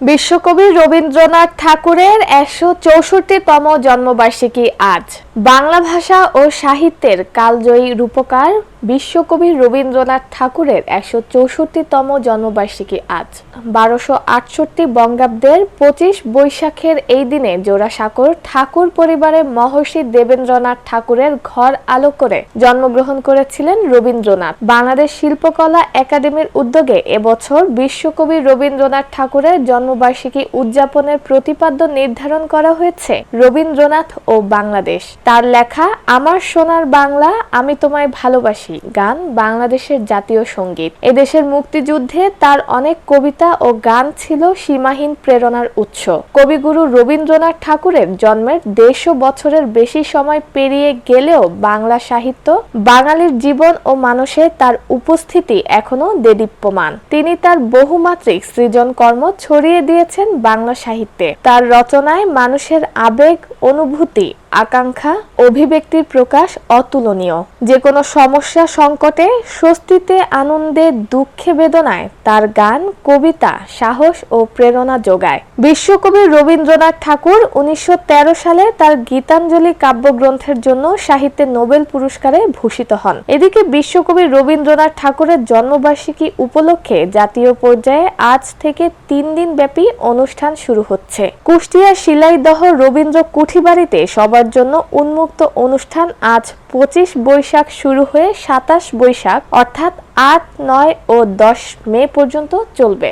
বিশ্বকবি রবীন্দ্রনাথ ঠাকুরের একশো চৌষট্টিতম জন্মবার্ষিকী আজ। বাংলা ভাষা ও সাহিত্যের কালজয়ী রূপকার বিশ্বকবি রবীন্দ্রনাথ ঠাকুরের একশো চৌষট্টিতম জন্মবার্ষিকী আজ। বারোশো আটষট্টি বঙ্গাব্দের পঁচিশ বৈশাখের এই দিনে জোড়াসাঁকোর ঠাকুর পরিবারের মহর্ষি দেবেন্দ্রনাথ ঠাকুরের ঘর আলো করে জন্মগ্রহণ করেছিলেন রবীন্দ্রনাথ। বাংলাদেশ শিল্পকলা একাডেমির উদ্যোগে এবছর বিশ্বকবি রবীন্দ্রনাথ ঠাকুরের জন্মবার্ষিকী উদযাপনের প্রতিপাদ্য নির্ধারণ করা হয়েছে। রবীন্দ্রনাথ ও বাংলাদেশ তার লেখা আমার সোনার বাংলা, আমি তোমায় ভালোবাসি গান বাংলাদেশের জাতীয় সংগীত। এদেশের মুক্তিযুদ্ধে তার অনেক কবিতা ও গান ছিল সীমাহীন প্রেরণার উৎস। কবিগুরু রবীন্দ্রনাথ ঠাকুরের জন্মের দেড়শো বছরের বেশি সময় পেরিয়ে গেলেও বাংলা সাহিত্য, বাঙালির জীবন ও মানুষে তার উপস্থিতি এখনও দেদীপ্যমান। তিনি তার বহুমাত্রিক সৃজন কর্ম ছড়িয়ে দিয়েছেন বাংলা সাহিত্যে। তার রচনায় মানুষের আবেগ, অনুভূতি, আকাঙ্ক্ষা অভিব্যক্তির প্রকাশ অতুলনীয়। যে কোনো সমস্যা সংকটে, স্বস্তিতে, আনন্দে, দুঃখে বেদনায় তার গান, কবিতা, সাহস ও প্রেরণা যোগায়। বিশ্বকবি রবীন্দ্রনাথ ঠাকুর উনিশশো সালে তার গীতাঞ্জলি কাব্যগ্রন্থের জন্য সাহিত্যে নোবেল পুরস্কারে ভূষিত হন। এদিকে বিশ্বকবি রবীন্দ্রনাথ ঠাকুরের জন্মবার্ষিকী উপলক্ষে জাতীয় পর্যায়ে আজ থেকে তিন দিন ব্যাপী অনুষ্ঠান শুরু হচ্ছে। কুষ্টিয়া শিলাইদহ রবীন্দ্র কুঠিবাড়িতে সবার জন্য উন্মুক্ত অনুষ্ঠান আজ পঁচিশ বৈশাখ শুরু হয়ে সাতাশ বৈশাখ, অর্থাৎ আট, নয় ও দশ মে পর্যন্ত চলবে।